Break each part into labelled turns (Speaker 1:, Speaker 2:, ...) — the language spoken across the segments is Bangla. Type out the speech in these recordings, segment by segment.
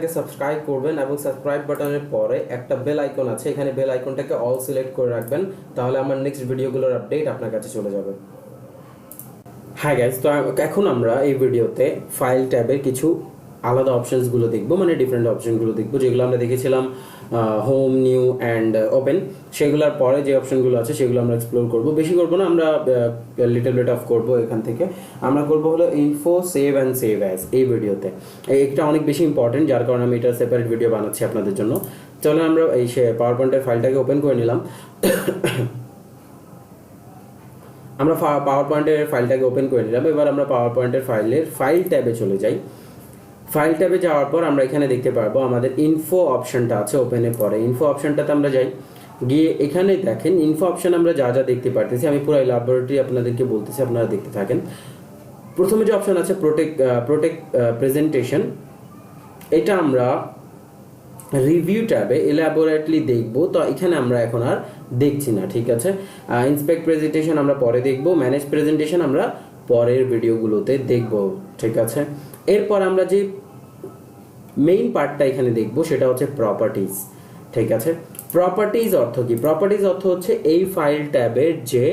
Speaker 1: চ্যানেলটাকে সাবস্ক্রাইব করবেন এবং সাবস্ক্রাইব বাটনের পরে একটা বেল আইকন আছে, এখানে বেল আইকনটাকে অল সিলেক্ট করে রাখবেন, তাহলে আমার নেক্সট ভিডিওগুলোর আপডেট আপনার কাছে চলে যাবে। হ্যাঁ গাইজ তো এখন আমরা এই ভিডিওতে ফাইল ট্যাবের কিছু আলাদা অপশনসগুলো দেখব মানে ডিফারেন্ট অপশনগুলো দেখব, যেগুলো আমরা দেখেছিলাম হোম নিউ অ্যান্ড ওপেন সেগুলোর পরে যে অপশনগুলো আছে সেগুলো আমরা এক্সপ্লোর করব। বেশি করব না, আমরা লিটল বিট অফ করব এখান থেকে। আমরা করব হলো info save and save as এই ভিডিওতে এটা অনেক বেশি ইম্পর্টেন্ট যার কারণে আমি এটা সেপারেট ভিডিও বানাচ্ছি আপনাদের জন্য। চলো আমরা এই সে পাওয়ার পয়েন্টের ফাইলটাকে ওপেন করে নিলাম। আমরা পাওয়ার পয়েন্টের ফাইলটাকে ওপেন করে নিলাম। এবার আমরা পাওয়ার পয়েন্টের ফাইলের ফাইল ট্যাবে চলে যাই। ফাইল ট্যাবে যাওয়ার পর আমরা এখানে দেখতে পারব আমাদের ইনফো অপশনটা আছে ওপেনের পরে। ইনফো অপশনটাতে আমরা যাই। গিয়ে এখানে দেখেন ইনফো অপশন আমরা যা যা দেখতে পারতেছি, আমি পুরো ল্যাবরেটরি আপনাদেরকে বলতেছি, আপনারা দেখতে থাকেন। প্রথমে যে অপশন আছে প্রোটেক্ট প্রোটেক্ট প্রেজেন্টেশন এটা আমরা রিভিউ ট্যাবে এলাবোরেটলি দেখব। তো এখানে আমরা এখন আর দেখছি না, ঠিক আছে? ইন্সপেক্ট প্রেজেন্টেশন আমরা পরে দেখব ম্যানেজ প্রেজেন্টেশন আমরা পরের ভিডিওগুলোতে দেখব, ঠিক আছে? এরপর আমরা যে মেইন পার্টটা এখানে দেখব, সেটা হচ্ছে প্রপার্টিজ ঠিক আছে? প্রপার্টিজ অর্থ কি? প্রপার্টিজ অর্থ হচ্ছে এই ফাইল ট্যাবের যে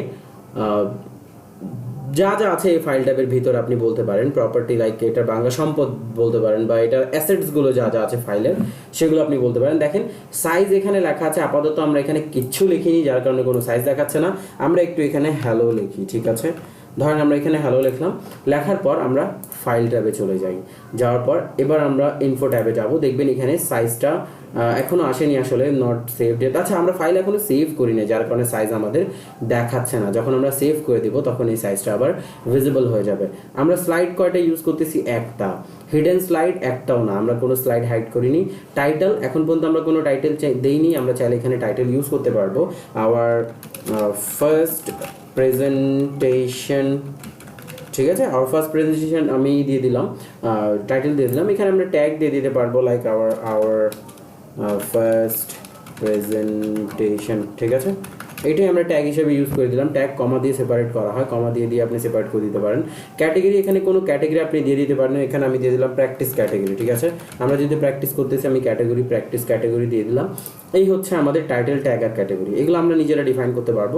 Speaker 1: যা যা আছে এই ফাইল ট্যাবের ভিতর আপনি বলতে পারেন প্রপার্টি লাইক এটার বাংলা সম্পদ বলতে পারেন বা এটার অ্যাসেটসগুলো যা যা আছে ফাইলের সেগুলো আপনি বলতে পারেন। দেখেন সাইজ এখানে লেখা আছে, আপাতত আমরা এখানে কিচ্ছু লিখিনি, যার কারণে কোনো সাইজ দেখাচ্ছে না। আমরা একটু এখানে হ্যালো লিখি, ঠিক আছে? ধরেন আমরা এখানে হ্যালো লিখলাম, লেখার পর আমরা ফাইল ট্যাবে চলে যাই। যাওয়ার পর এবার আমরা ইনফো ট্যাবে যাব। দেখবেন এখানে সাইজটা এখনও আসেনি আসলে নট সেভ ডেট আচ্ছা আমরা ফাইল এখনও সেভ করি না যার কারণে সাইজ আমাদের দেখাচ্ছে না। যখন আমরা সেভ করে দিব, তখন এই সাইজটা আবার ভিজিবল হয়ে যাবে। আমরা স্লাইড কয়টা ইউজ করতেছি? একটা। হিডেন স্লাইড একটাও না। আমরা কোনো স্লাইড হাইড করিনি। টাইটেল এখন পর্যন্ত আমরা কোনো টাইটেল দেইনি। আমরা চাইলে এখানে টাইটেল ইউজ করতে পারব। আওয়ার ফার্স্ট প্রেজেন্টেশন ঠিক আছে? আওয়ার ফার্স্ট প্রেজেন্টেশন আমি দিয়ে দিলাম টাইটেল দিয়ে দিলাম। এখানে আমরা ট্যাগ দিয়ে দিতে পারব like our our first presentation ঠিক আছে? এটাই আমরা ট্যাগ হিসেবে ইউজ করে দিলাম। ট্যাগ কমা দিয়ে সেপারেট করা হয়। কমা দিয়ে দিয়ে আপনি সেপারেট করে দিতে পারেন। ক্যাটেগরি এখানে কোনো ক্যাটেগরি আপনি দিয়ে দিতে পারেন এখানে আমি দিয়ে দিলাম প্র্যাকটিস ক্যাটেগরি ঠিক আছে? আমরা যদি প্র্যাকটিস করতেছি আমি ক্যাটেগরি প্র্যাকটিস ক্যাটেগরি দিয়ে দিলাম। এই হচ্ছে আমাদের টাইটেল ট্যাগ আর ক্যাটেগরি এগুলো আমরা নিজেরা ডিফাইন করতে পারব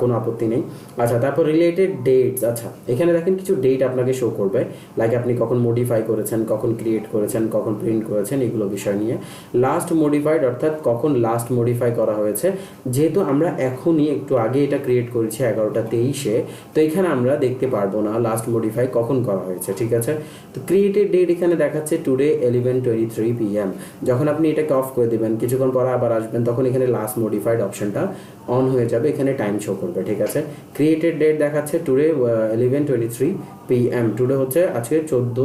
Speaker 1: কোনো আপত্তি নেই। আচ্ছা তারপর রিলেটেড ডেটস আচ্ছা এখানে দেখেন কিছু ডেট আপনাকে শো করবে। লাইক আপনি কখন মডিফাই করেছেন, কখন ক্রিয়েট করেছেন, কখন প্রিন্ট করেছেন, এগুলো বিষয় নিয়ে। লাস্ট মডিফাইড অর্থাৎ কখন লাস্ট মডিফাই করা হয়েছে। যেহেতু আমরা এখনই একটু আগে এটা ক্রিয়েট করেছি এগারোটা তেইশে, তো এখানে আমরা দেখতে পারব না লাস্ট মডিফাই কখন করা হয়েছে, ঠিক আছে? তো ক্রিয়েটেড ডেট এখানে দেখাচ্ছে today eleven twenty three PM যখন আপনি এটাকে অফ করে দেবেন, কিছুক্ষণ পরে আবার আসবেন তখন এখানে লাস্ট মডিফাইড অপশনটা অন হয়ে যাবে, এখানে টাইম শো করবে, ঠিক আছে? ক্রিয়েটেড ডেট দেখাচ্ছে today eleven twenty three PM today হচ্ছে আজকে চোদ্দ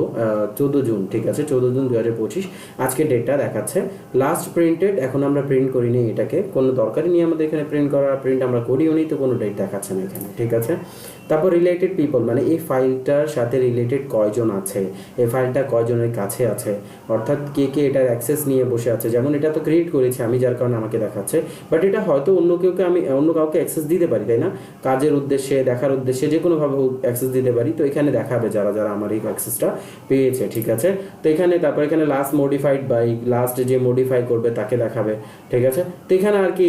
Speaker 1: চোদ্দ জুন, ঠিক আছে? চোদ্দ জুন দু হাজার পঁচিশ, আজকে ডেটটা দেখাচ্ছে। লাস্ট প্রিন্টেড এখন আমরা প্রিন্ট করিনি এটাকে, কোনো দরকারই নেই আমাদের এখানে প্রিন্ট করা প্রিন্ট আমরা করিও নি, তো কোনো ডেট দেখাচ্ছে না এখানে, ঠিক আছে? তারপর রিলেটেড পিপল মানে এই ফাইলটার সাথে রিলেটেড কয়জন আছে? এই ফাইলটা কয়জনের কাছে আছে? অর্থাৎ কে কে এটার অ্যাক্সেস নিয়ে বসে আছে? যেমন এটা তো ক্রিয়েট করেছি, আমি যার কারণে আমাকে দেখাচ্ছে বাট এটা হয়তো অন্য কেউকে আমি অন্য কাউকে অ্যাক্সেস দিতে পারি, তাই না? কাজের উদ্দেশ্যে, দেখার উদ্দেশ্যে যে কোনোভাবে অ্যাক্সেস দিতে পারি। তো এখানে দেখাবে যারা যারা আমার এই অ্যাক্সেসটা পেয়েছে, ঠিক আছে? তো এখানে, তারপর এখানে লাস্ট মডিফাইড বাই লাস্ট যে মডিফাই করবে, তাকে দেখাবে, ঠিক আছে? তো এখানে আর কি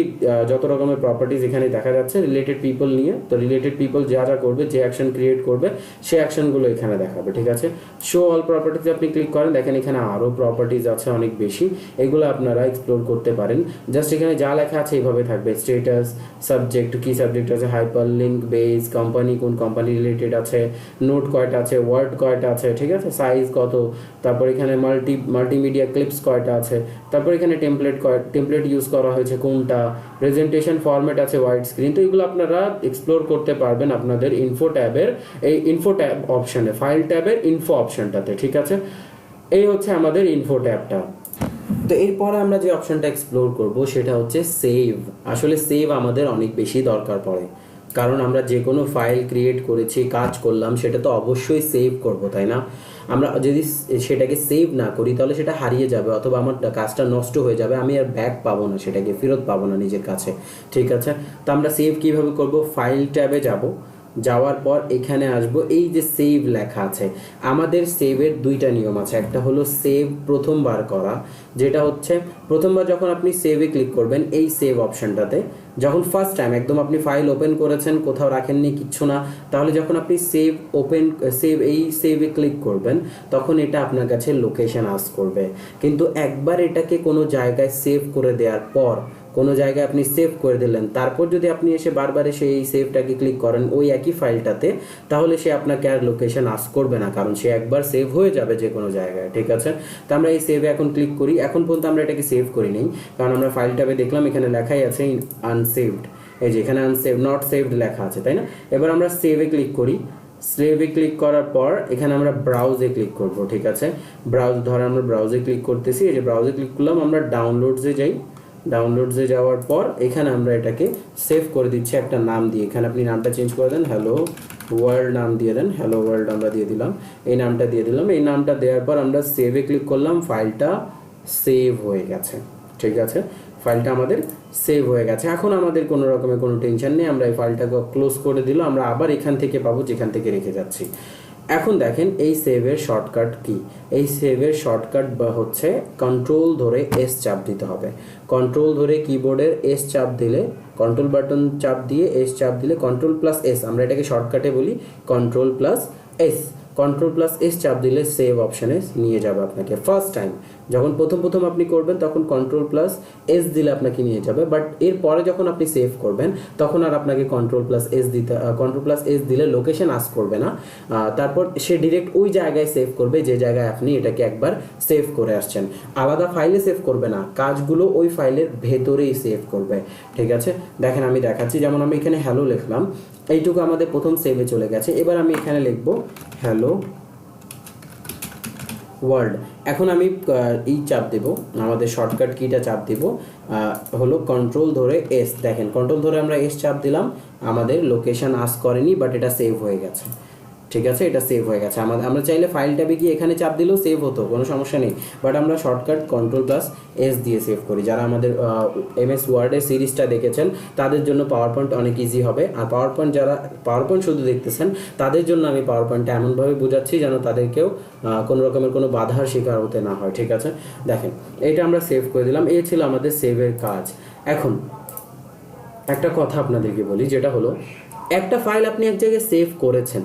Speaker 1: যত রকমের প্রপার্টিজ এখানে দেখা যাচ্ছে রিলেটেড পিপল নিয়ে, তো রিলেটেড পিপল যা যা করবে, যে অ্যাকশন ক্রিয়েট করবে সেই অ্যাকশনগুলো এখানে দেখাবে, ঠিক আছে? শো অল প্রপার্টিতে আপনি ক্লিক করেন, দেখেন এখানে আরও প্রপার্টিজ আছে অনেক বেশি, এগুলো আপনারা এক্সপ্লোর করতে পারেন। জাস্ট এখানে যা লেখা আছে এইভাবে থাকবে স্টেটাস সাবজেক্ট কী সাবজেক্ট আছে হাইপার লিঙ্ক বেস কোম্পানি কোন কোম্পানি রিলেটেড আছে নোট কয়টা আছে ওয়ার্ড কয়টা আছে, ঠিক আছে? সাইজ কত, তারপর এখানে মাল্টি মাল্টিমিডিয়া ক্লিপস কয়টা আছে, তারপর এখানে টেমপ্লেট কয় টেমপ্লেট ইউজ করা হয়েছে কোনটা প্রেজেন্টেশন ফরম্যাট আছে হোয়াইট স্ক্রিন তো এগুলো আপনারা এক্সপ্লোর করতে পারবেন আপনাদের ইনফো ট্যাবের এই ইনফো ট্যাব অপশানে ফাইল ট্যাবের ইনফো অপশানটাতে ঠিক আছে? এই হচ্ছে আমাদের ইনফো ট্যাবটা তো এরপরে আমরা যে অপশনটা এক্সপ্লোর করব, সেটা হচ্ছে সেভ আসলে সেভ আমাদের অনেক বেশি দরকার পড়ে। কারণ আমরা যে কোনো ফাইল ক্রিয়েট করেছি, কাজ করলাম, সেটা তো অবশ্যই সেভ করব, তাই না? আমরা যদি সেটাকে সেভ না করি, তাহলে সেটা হারিয়ে যাবে অথবা আমার কাজটা নষ্ট হয়ে যাবে, আমি আর ব্যাক পাবো না সেটাকে, ফেরত পাবো না নিজের কাছে, ঠিক আছে? তো আমরা সেভ কীভাবে করব? ফাইল ট্যাবে যাব যাওয়ার পর এখানে আসব। এই যে সেভ লেখা আছে, আমাদের সেভের দুইটা নিয়ম আছে। একটা হলো সেভ প্রথমবার করা, যেটা হচ্ছে প্রথমবার যখন আপনি সেভে ক্লিক করবেন এই সেভ অপশনটাতে যখন ফার্স্ট টাইম একদম আপনি ফাইল ওপেন করেছেন, কোথাও রাখেননি, কিচ্ছু না, তাহলে যখন আপনি সেভ ওপেন সেভ এই সেভে ক্লিক করবেন, তখন এটা আপনার কাছে লোকেশন আস করবে। কিন্তু একবার এটাকে কোনো জায়গায় সেভ করে দেওয়ার পর কোনো জায়গায় আপনি সেভ করে দিলেন, তারপর যদি আপনি এসে বারবার এসে এই সেভটাকে ক্লিক করেন ওই একই ফাইলটাতে তাহলে সে আপনাকে আর লোকেশন আস করবে না, কারণ সে একবার সেভ হয়ে যাবে যে কোনো জায়গায়, ঠিক আছে? তো আমরা এই সেভে এখন ক্লিক করি, এখন পর্যন্ত আমরা এটাকে সেভ করি নেই, কারণ আমরা ফাইলটাবে দেখলাম এখানে লেখাই আছে আনসেভড এই যে এখানে আনসেভ নট সেভড লেখা আছে, তাই না? এবার আমরা সেভে ক্লিক করি সেভে ক্লিক করার পর এখানে আমরা ব্রাউজে ক্লিক করব, ঠিক আছে? ব্রাউজ ধর আমরা ব্রাউজে ক্লিক করতেছি, এই যে ব্রাউজে ক্লিক করলাম, আমরা ডাউনলোডসে যাই ডাউনলোডসে যাওয়ার পর এখানে আমরা এটাকে সেভ করে দিচ্ছি একটা নাম দিয়ে। এখানে আপনি নামটা চেঞ্জ করে দেন হ্যালো ওয়ার্ল্ড নাম দিয়ে দেন হ্যালো ওয়ার্ল্ড আমরা দিয়ে দিলাম। এই নামটা দিয়ে দিলাম। এই নামটা দেওয়ার পর আমরা সেভে ক্লিক করলাম ফাইলটা সেভ হয়ে গেছে। ঠিক আছে? ফাইলটা আমাদের সেভ হয়ে গেছে। এখন আমাদের কোনো রকমের কোনো টেনশন নেই। আমরা এই ফাইলটাকে ক্লোজ করে দিলাম। আমরা আবার এখান থেকে পাবো যেখান থেকে রেখে যাচ্ছি। এখন দেখেন এই সেভের শর্টকাট কি? এই সেভের শর্টকাট বা হচ্ছে কন্ট্রোল ধরে এস চাপ দিতে হবে। কন্ট্রোল ধরে কিবোর্ডের এস চাপ দিলে কন্ট্রোল বাটন চাপ দিয়ে এস চাপ দিলে কন্ট্রোল প্লাস এস আমরা এটাকে শর্টকাটে বলি control plus S control plus S চাপ দিলে সেভ অপশানে নিয়ে যাবে আপনাকে। ফার্স্ট টাইম যখন প্রথম প্রথম আপনি করবেন, তখন কন্ট্রোল প্লাস এস দিলে আপনাকে নিয়ে যাবে। বাট এরপরে যখন আপনি সেভ করবেন, তখন আর আপনাকে কন্ট্রোল প্লাস এস দিতে কন্ট্রোল প্লাস এস দিলে লোকেশন আস করবে না। তারপর সে ডিরেক্ট ওই জায়গায় সেভ করবে, যে জায়গায় আপনি এটাকে একবার সেভ করে আসছেন। আলাদা ফাইলে সেভ করবে না, কাজগুলো ওই ফাইলের ভেতরেই সেভ করবে। ঠিক আছে? দেখেন আমি দেখাচ্ছি, যেমন আমি এখানে হ্যালো লিখলাম। এইটুকু আমাদের প্রথম সেভে চলে গেছে। এবার আমি এখানে লিখব হ্যালো ওয়ার্ল্ড এখন আমি এই চাপ দেব, আমাদের শর্টকাট কিটা চাপ দেব হলো কন্ট্রোল ধরে এস দেখেন কন্ট্রোল ধরে আমরা এস চাপ দিলাম, আমাদের লোকেশান আস করেনি বাট এটা সেভ হয়ে গেছে। ঠিক আছে? এটা সেভ হয়ে গেছে। আমাদের, আমরা চাইলে ফাইলটাবে গিয়ে এখানে চাপ দিলেও সেভ হতো, কোনো সমস্যা নেই। বাট আমরা শর্টকাট কন্ট্রোল প্লাস এস দিয়ে সেভ করি। যারা আমাদের এম এস ওয়ার্ডের সিরিজটা দেখেছেন, তাদের জন্য পাওয়ার পয়েন্ট অনেক ইজি হবে। আর পাওয়ার পয়েন্ট যারা পাওয়ার পয়েন্ট শুধু দেখতেছেন, তাদের জন্য আমি পাওয়ার পয়েন্টটা এমনভাবে বোঝাচ্ছি যেন তাদেরকেও কোনো রকমের কোনো বাধার শিকার হতে না হয়, ঠিক আছে? দেখেন, এটা আমরা সেভ করে দিলাম। এ ছিল আমাদের সেভের কাজ। এখন, একটা কথা আপনাদেরকে বলি, যেটা হলো, একটা ফাইল আপনি এক জায়গায় সেভ করেছেন।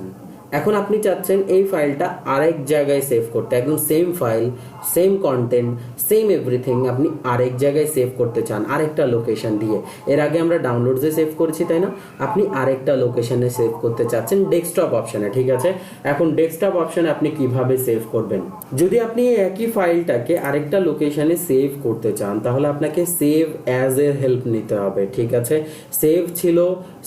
Speaker 1: এখন আপনি চাচ্ছেন এই ফাইলটা আরেক জায়গায় সেভ করতে। একদম same file same content same everything আপনি আরেক জায়গায় সেভ করতে চান, আরেকটা লোকেশন দিয়ে। এর আগে আমরা ডাউনলোডসে সেভ করেছি, তাই না? আপনি আরেকটা লোকেশনে সেভ করতে চাচ্ছেন ডেস্কটপ অপশানে ঠিক আছে? এখন ডেস্কটপ অপশানে আপনি কীভাবে সেভ করবেন? যদি আপনি একই ফাইলটাকে আরেকটা লোকেশনে সেভ করতে চান, তাহলে আপনাকে সেভ অ্যাজ এর হেল্প নিতে হবে, ঠিক আছে? সেভ ছিল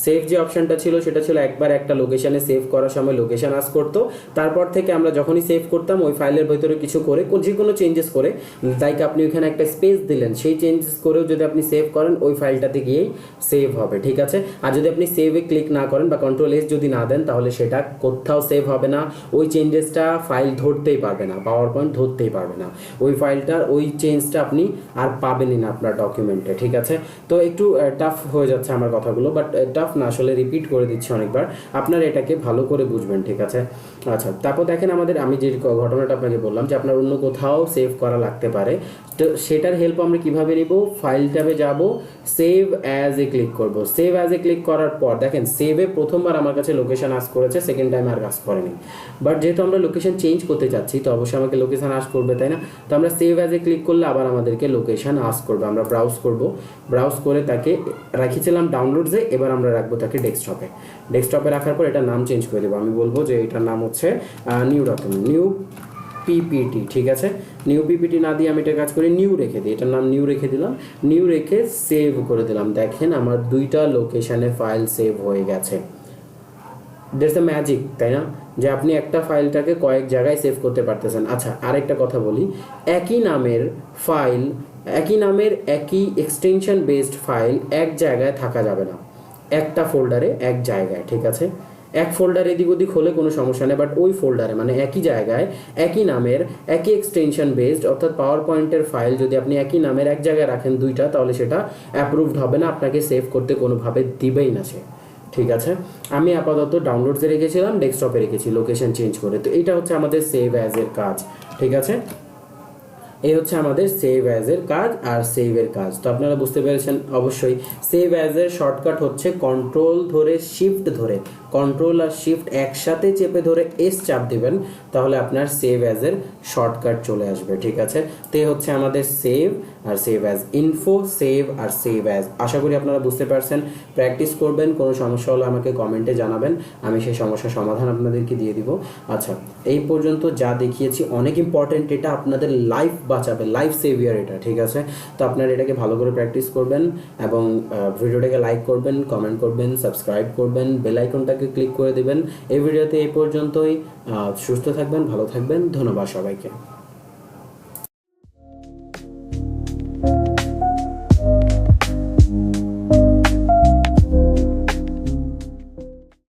Speaker 1: সেভ যে অপশনটা ছিল, সেটা ছিল একবার একটা লোকেশনে সেভ করার সময় লোকেশন আস করতো। তারপর থেকে আমরা যখনই সেভ করতাম, ওই ফাইলের ভিতরে কিছু করে যে কোনো চেঞ্জেস করে লাইক আপনি ওইখানে একটা স্পেস দিলেন, সেই চেঞ্জেস করেও যদি আপনি সেভ করেন, ওই ফাইলটাতে গিয়েই সেভ হবে, ঠিক আছে? আর যদি আপনি সেভে ক্লিক না করেন বা কন্ট্রোল এস যদি না দেন, তাহলে সেটা কোথাও সেভ হবে না। ওই চেঞ্জেসটা ফাইল ধরতেই পারবে না পাওয়ার পয়েন্ট ধরতেই পারবে না। ওই ফাইলটার ওই চেঞ্জটা আপনি আর পাবেনই না আপনার ডকুমেন্টে ঠিক আছে? তো একটু টাফ হয়ে যাচ্ছে আমার কথাগুলো বাট টাফ না, আসলে রিপিট করে দিচ্ছি অনেকবার। আপনারা এটাকে ভালো করে বুঝবেন। ঠিক আছে? আচ্ছা তারপর দেখেন আমাদের আমি যে ঘটনাটা আপনাকে বললাম যে আপনার অন্য কোথাও সেভ করা লাগতে পারে। তো সেটার হেল্প আমরা কীভাবে নিব? ফাইল ট্যাবে যাব সেভ অ্যাজ এ ক্লিক করব। সেভ অ্যাজ এ ক্লিক করার পর দেখেন সেভে প্রথমবার আমার কাছে লোকেশন আস করেছে সেকেন্ড টাইম আর কাজ করেনি। বাট যেহেতু আমরা লোকেশন চেঞ্জ করতে চাচ্ছি, তো অবশ্যই আমাকে লোকেশন আস করবে, তাই না? তো আমরা সেভ অ্যাজ এ ক্লিক করলে আবার আমাদেরকে লোকেশন আস করবে। আমরা ব্রাউজ করব। ব্রাউজ করে তাকে রেখেছিলাম ডাউনলোডসে এবার আমরা রাখব তাকে ডেস্কটপে ডেস্কটপে রাখার পর এটা নাম চেঞ্জ করে দেবো। আমি বলব যে এটার নাম হচ্ছে নিউ ডকুমেন্ট নিউ পিপিটি ঠিক আছে? নিউ পিপিটি না দিয়ে আমি এটা কাজ করি নিউ রেখে দিই। এটার নাম নিউ রেখে দিলাম। নিউ রেখে সেভ করে দিলাম। দেখেন আমার দুইটা লোকেশানে ফাইল সেভ হয়ে গেছে। দ্যাটস দ্য ম্যাজিক তাই না? যে আপনি একটা ফাইলটাকে কয়েক জায়গায় সেভ করতে পারতেছেন। আচ্ছা আরেকটা কথা বলি। একই নামের ফাইল একই নামের একই এক্সটেনশন বেসড ফাইল এক জায়গায় থাকা যাবে না। একটা ফোল্ডারে এক জায়গায়, ঠিক আছে? এক ফোল্ডার এদিক ওদিক হলে কোনো সমস্যা নেই বাট ওই ফোল্ডারে মানে একই জায়গায়, একই নামের, একই এক্সটেনশন বেসড অর্থাৎ পাওয়ার পয়েন্টের ফাইল যদি আপনি একই নামের এক জায়গায় রাখেন দুইটা, তাহলে সেটা অ্যাপ্রুভড হবে না, আপনাকে সেভ করতে কোনোভাবে দিবেই না সে। ঠিক আছে? আমি আপাতত ডাউনলোডসে রেখেছিলাম ডেস্কটপে রেখেছি লোকেশন চেঞ্জ করে। তো এটা হচ্ছে আমাদের সেভ অ্যাজ এর কাজ। ঠিক আছে? এই হচ্ছে আমাদের সেভ অ্যাজ এর কাজ আর সেভ এর কাজ। তো আপনারা বুঝতে পেরেছেন অবশ্যই সেভ অ্যাজ এর শর্টকাট হচ্ছে কন্ট্রোল ধরে শিফট ধরে। কন্ট্রোল আর শিফট একসাথে চেপে ধরে এস চাপ দিবেন, তাহলে আপনার সেভ অ্যাজ এর শর্টকাট চলে আসবে, ঠিক আছে? তো এই হচ্ছে আমাদের সেভ আর সেভ অ্যাজ ইনফো সেভ আর সেভ অ্যাজ আশা করি আপনারা বুঝতে পারছেন। প্র্যাকটিস করবেন, কোনো সমস্যা হলে আমাকে কমেন্টে জানাবেন, আমি সেই সমস্যার সমাধান আপনাদেরকে দিয়ে দিব। আচ্ছা এই পর্যন্ত যা দেখিয়েছি, অনেক ইম্পর্টেন্ট এটা আপনাদের লাইফ বাঁচাবে। লাইফ সেভিয়ার এটা, ঠিক আছে? তো আপনারা এটাকে ভালো করে প্র্যাকটিস করবেন এবং ভিডিওটাকে লাইক করবেন কমেন্ট করবেন সাবস্ক্রাইব করবেন বেল আইকনটাকে ক্লিক করে দিবেন। এই ভিডিওতে এই পর্যন্তই। সুস্থ থাকবেন, ভালো থাকবেন। ধন্যবাদ সবাইকে।